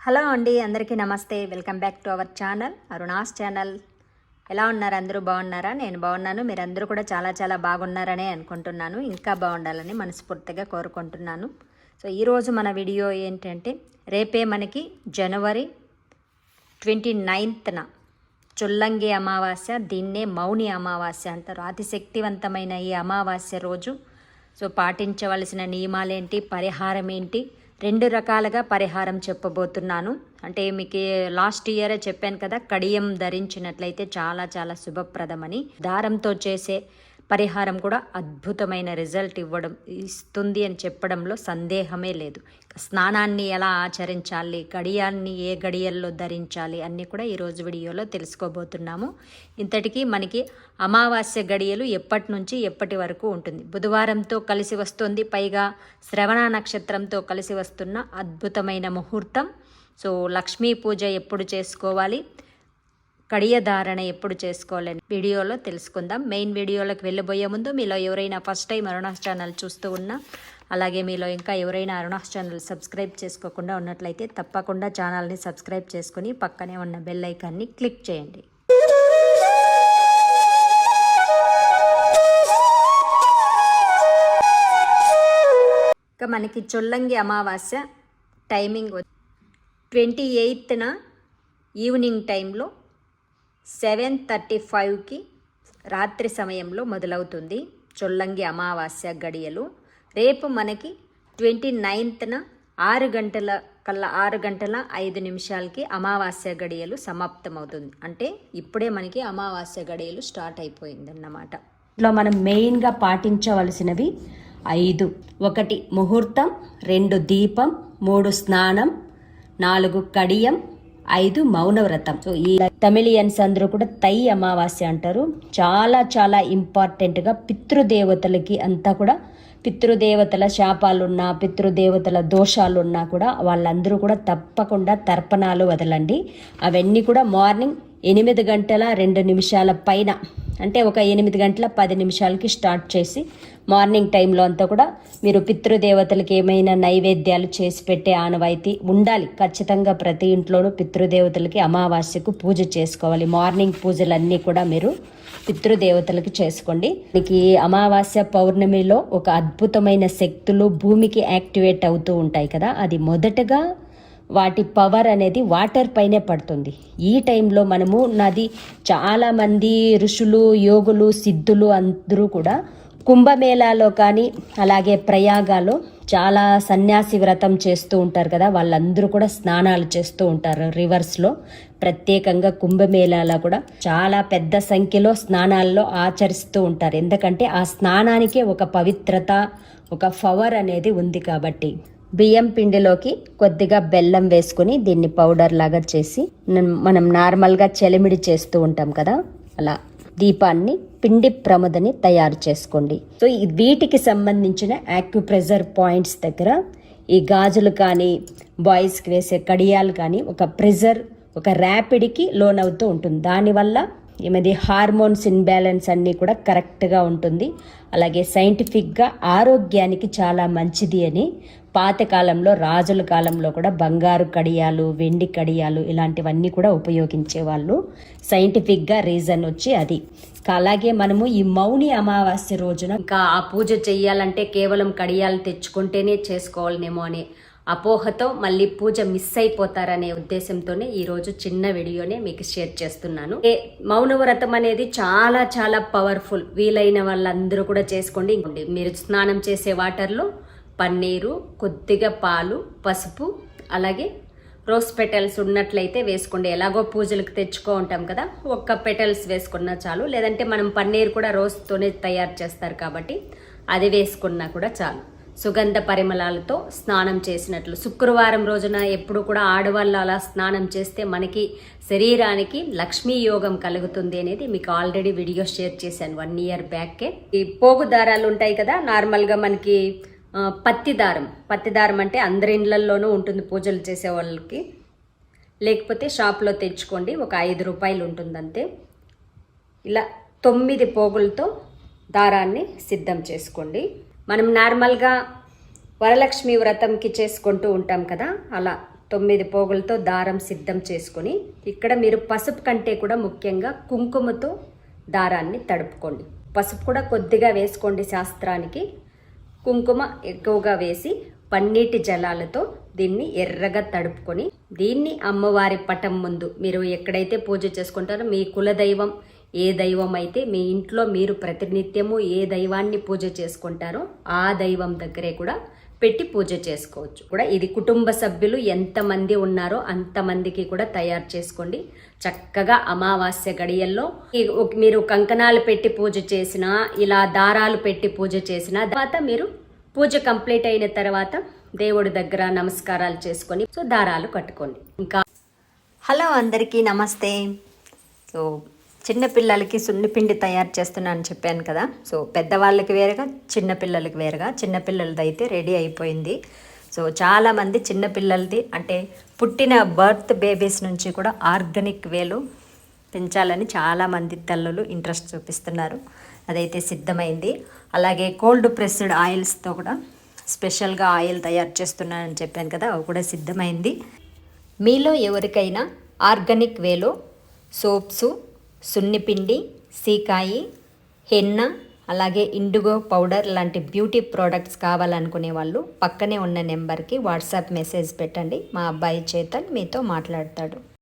Hello అండి అందరికీ నమస్తే. Welcome back to our channel Aruna's channel. ఎలా ఉన్నారు? అందరూ బాగున్నారా? నేను బాగున్నాను. మీరందరూ కూడా చాలా చాలా బాగున్నారనే అనుకుంటున్నాను. ఇంకా బాగుండాలని మనస్ఫూర్తిగా కోరుకుంటున్నాను. సో ఈరోజు మన వీడియో ఏంటంటే రేపే మనకి జనవరి ట్వంటీ నైన్త్న చొల్లంగి అమావాస్య దీన్నే మౌని అమావాస్య అంటారు. అతి శక్తివంతమైన ఈ అమావాస్య రోజు. సో పాటించవలసిన నియమాలేంటి? పరిహారం ఏంటి రెండు రకాలుగా పరిహారం చెప్పబోతున్నాను. అంటే మీకు లాస్ట్ ఇయరే చెప్పాను కదా కడియం ధరించినట్లయితే చాలా చాలా శుభప్రదమని. దారంతో చేసే పరిహారం కూడా అద్భుతమైన రిజల్ట్ ఇవ్వడం ఇస్తుంది అని చెప్పడంలో సందేహమే లేదు. స్నానాన్ని ఎలా ఆచరించాలి గడియాన్ని ఏ గడియల్లో ధరించాలి అన్నీ కూడా ఈరోజు వీడియోలో తెలుసుకోబోతున్నాము. ఇంతటికీ మనకి అమావాస్య గడియలు ఎప్పటి నుంచి ఎప్పటి వరకు ఉంటుంది. బుధవారంతో కలిసి వస్తుంది పైగా శ్రవణ నక్షత్రంతో కలిసి వస్తున్న అద్భుతమైన ముహూర్తం. సో లక్ష్మీ పూజ ఎప్పుడు చేసుకోవాలి? కడియ ధారణ ఎప్పుడు చేసుకోవాలని వీడియోలో తెలుసుకుందాం. మెయిన్ వీడియోలోకి వెళ్ళబోయే ముందు మీలో ఎవరైనా ఫస్ట్ టైం అరుణాస్ ఛానల్ చూస్తూ ఉన్నా అలాగే మీలో ఇంకా ఎవరైనా అరుణాస్ ఛానల్ సబ్స్క్రైబ్ చేసుకోకుండా ఉన్నట్లయితే తప్పకుండా ఛానల్ని సబ్స్క్రైబ్ చేసుకుని పక్కనే ఉన్న బెల్ ఐకాన్ని క్లిక్ చేయండి. ఇక మనకి చొల్లంగి అమావాస్య టైమింగ్ ట్వంటీ ఎయిత్న ఈవినింగ్ టైంలో సెవెన్ థర్టీ ఫైవ్కి రాత్రి సమయంలో మొదలవుతుంది చొల్లంగి అమావాస్య గడియలు. రేపు మనకి ట్వంటీ నైన్త్న ఆరు గంటల కల్లా ఆరు గంటల ఐదు నిమిషాలకి అమావాస్య గడియలు సమాప్తమవుతుంది. అంటే ఇప్పుడే మనకి అమావాస్య గడియలు స్టార్ట్ అయిపోయింది అన్నమాట ఇంట్లో మనం మెయిన్గా పాటించవలసినవి ఐదు. ఒకటి ముహూర్తం రెండు దీపం మూడు స్నానం నాలుగు కడియం ఐదు మౌనవ్రతం సో ఈ తమిళియన్స్ అందరూ కూడా తై అమావాస్య అంటారు. చాలా చాలా ఇంపార్టెంట్గా పితృదేవతలకి అంతా కూడా పితృదేవతల శాపాలున్నా పితృదేవతల దోషాలున్నా కూడా వాళ్ళందరూ కూడా తప్పకుండా తర్పణాలు వదలండి. అవన్నీ కూడా మార్నింగ్ ఎనిమిది గంటల రెండు నిమిషాల పైన అంటే ఒక ఎనిమిది గంటల పది నిమిషాలకి స్టార్ట్ చేసి మార్నింగ్ టైంలో అంతా కూడా మీరు పితృదేవతలకు ఏమైనా నైవేద్యాలు చేసి పెట్టే ఆనవాయితీ ఉండాలి. ఖచ్చితంగా ప్రతి ఇంట్లోనూ పితృదేవతలకి అమావాస్యకు పూజ చేసుకోవాలి. మార్నింగ్ పూజలన్నీ కూడా మీరు పితృదేవతలకు చేసుకోండి. మీకు అమావాస్య పౌర్ణమిలో ఒక అద్భుతమైన శక్తులు భూమికి యాక్టివేట్ అవుతూ ఉంటాయి కదా. అది మొదటగా వాటి పవర్ అనేది వాటర్ పైనే పడుతుంది. ఈ టైంలో మనము నది చాలామంది ఋషులు యోగులు సిద్ధులు అందరూ కూడా కుంభమేళాలో కానీ అలాగే ప్రయాగాలో చాలా సన్యాసి వ్రతం చేస్తూ ఉంటారు కదా వాళ్ళందరూ కూడా స్నానాలు చేస్తూ ఉంటారు. రివర్స్లో ప్రత్యేకంగా కుంభమేళాలో కూడా చాలా పెద్ద సంఖ్యలో స్నానాల్లో ఆచరిస్తూ ఉంటారు. ఎందుకంటే ఆ స్నానానికే ఒక పవిత్రత ఒక పవర్ అనేది ఉంది కాబట్టి. బియ్యం పిండిలోకి కొద్దిగా బెల్లం వేసుకుని దీన్ని పౌడర్ లాగా చేసి మనం నార్మల్గా చెలిమిడి చేస్తూ ఉంటాం కదా అలా దీపాన్ని పిండి ప్రమదని తయారు చేసుకోండి. సో ఈ వీటికి సంబంధించిన యాక్యుప్రెజర్ పాయింట్స్ దగ్గర ఈ గాజులు కానీ బాయ్స్కి వేసే కడియాలు కానీ ఒక ప్రెజర్ ఒక ర్యాపిడ్కి లోన్ అవుతూ ఉంటుంది. దానివల్ల ఏమది హార్మోన్స్ ఇన్బ్యాలెన్స్ అన్నీ కూడా కరెక్ట్గా ఉంటుంది. అలాగే సైంటిఫిక్గా ఆరోగ్యానికి చాలా మంచిది అని పాతకాలంలో రాజుల కాలంలో కూడా బంగారు కడియాలు వెండి కడియాలు ఇలాంటివన్నీ కూడా ఉపయోగించేవాళ్ళు. సైంటిఫిక్గా రీజన్ వచ్చి అది. అలాగే మనము ఈ మౌని అమావాస్య రోజున ఇంకా ఆ పూజ చెయ్యాలంటే కేవలం కడియాలు తెచ్చుకుంటేనే చేసుకోవాలనేమో అని అపోహతో మళ్ళీ పూజ మిస్ అయిపోతారనే ఉద్దేశంతోనే ఈరోజు చిన్న వీడియోనే మీకు షేర్ చేస్తున్నాను. ఏ మౌనవ్రతం అనేది చాలా చాలా పవర్ఫుల్ వీలైన వాళ్ళందరూ కూడా చేసుకోండి. మీరు స్నానం చేసే వాటర్లో పన్నీరు కొద్దిగా పాలు పసుపు అలాగే రోజ్ పెటల్స్ ఉన్నట్లయితే వేసుకోండి. ఎలాగో పూజలకు తెచ్చుకో ఉంటాం కదా ఒక్క పెటల్స్ వేసుకున్నా చాలు. లేదంటే మనం పన్నీర్ కూడా రోజ్తోనే తయారు చేస్తారు కాబట్టి అది వేసుకున్నా కూడా చాలు. సుగంధ పరిమళాలతో స్నానం చేసినట్లు. శుక్రవారం రోజున ఎప్పుడు కూడా ఆడవాళ్ళు అలా స్నానం చేస్తే మనకి శరీరానికి లక్ష్మీ యోగం కలుగుతుంది అనేది మీకు ఆల్రెడీ వీడియో షేర్ చేశాను వన్ ఇయర్ బ్యాక్కే ఈ పోగు దారాలు ఉంటాయి కదా నార్మల్గా మనకి పత్తి దారం. పత్తి దారం అంటే అందరి ఇండ్లల్లోనూ ఉంటుంది పూజలు చేసే వాళ్ళకి. లేకపోతే షాప్లో తెచ్చుకోండి ఒక ఐదు రూపాయలు ఉంటుందంతే. ఇలా తొమ్మిది పోగులతో దారాన్ని సిద్ధం చేసుకోండి. మనం నార్మల్గా వరలక్ష్మి వ్రతంకి చేసుకుంటూ ఉంటాం కదా అలా తొమ్మిది పోగులతో దారం సిద్ధం చేసుకొని ఇక్కడ మీరు పసుపు కంటే కూడా ముఖ్యంగా కుంకుమతో దారాన్ని తడుపుకోండి. పసుపు కూడా కొద్దిగా వేసుకోండి శాస్త్రానికి. కుంకుమ ఎక్కువగా వేసి పన్నీటి జలాలతో దీన్ని ఎర్రగా తడుపుకొని దీన్ని అమ్మవారి పటం ముందు మీరు ఎక్కడైతే పూజ చేసుకుంటారో మీ కులదైవం ఏ దైవం అయితే మీ ఇంట్లో మీరు ప్రతినిత్యము ఏ దైవాన్ని పూజ చేసుకుంటారో ఆ దైవం దగ్గరే కూడా పెట్టి పూజ చేసుకోవచ్చు. కూడా ఇది కుటుంబ సభ్యులు ఎంతమంది ఉన్నారో అంతమందికి కూడా తయారు చేసుకోండి. చక్కగా అమావాస్య గడియల్లో మీరు కంకణాలు పెట్టి పూజ చేసినా ఇలా దారాలు పెట్టి పూజ చేసిన తర్వాత మీరు పూజ కంప్లీట్ అయిన తర్వాత దేవుడి దగ్గర నమస్కారాలు చేసుకొని సో దారాలు కట్టుకోండి. ఇంకా హలో అందరికీ నమస్తే. సో చిన్నపిల్లలకి సున్నిపిండి తయారు చేస్తున్నాను చెప్పాను కదా. సో పెద్దవాళ్ళకి వేరుగా చిన్నపిల్లలకి వేరుగా చిన్నపిల్లలది అయితే రెడీ అయిపోయింది. సో చాలామంది చిన్నపిల్లలది అంటే పుట్టిన బర్త్ బేబీస్ నుంచి కూడా ఆర్గానిక్ వేలు పెంచాలని చాలామంది తల్లులు ఇంట్రెస్ట్ చూపిస్తున్నారు. అదైతే సిద్ధమైంది. అలాగే కోల్డ్ ప్రెస్డ్ ఆయిల్స్తో కూడా స్పెషల్గా ఆయిల్ తయారు చేస్తున్నానని చెప్పాను కదా అవి కూడా సిద్ధమైంది. మీలో ఎవరికైనా ఆర్గానిక్ వేలో సోప్సు సున్నిపిండి సీకాయి హెన్న అలాగే ఇండిగో పౌడర్ లాంటి బ్యూటీ ప్రోడక్ట్స్ కావాలనుకునే వాళ్ళు పక్కనే ఉన్న నెంబర్కి వాట్సాప్ మెసేజ్ పెట్టండి. మా అబ్బాయి చేతన్ మీతో మాట్లాడతాడు.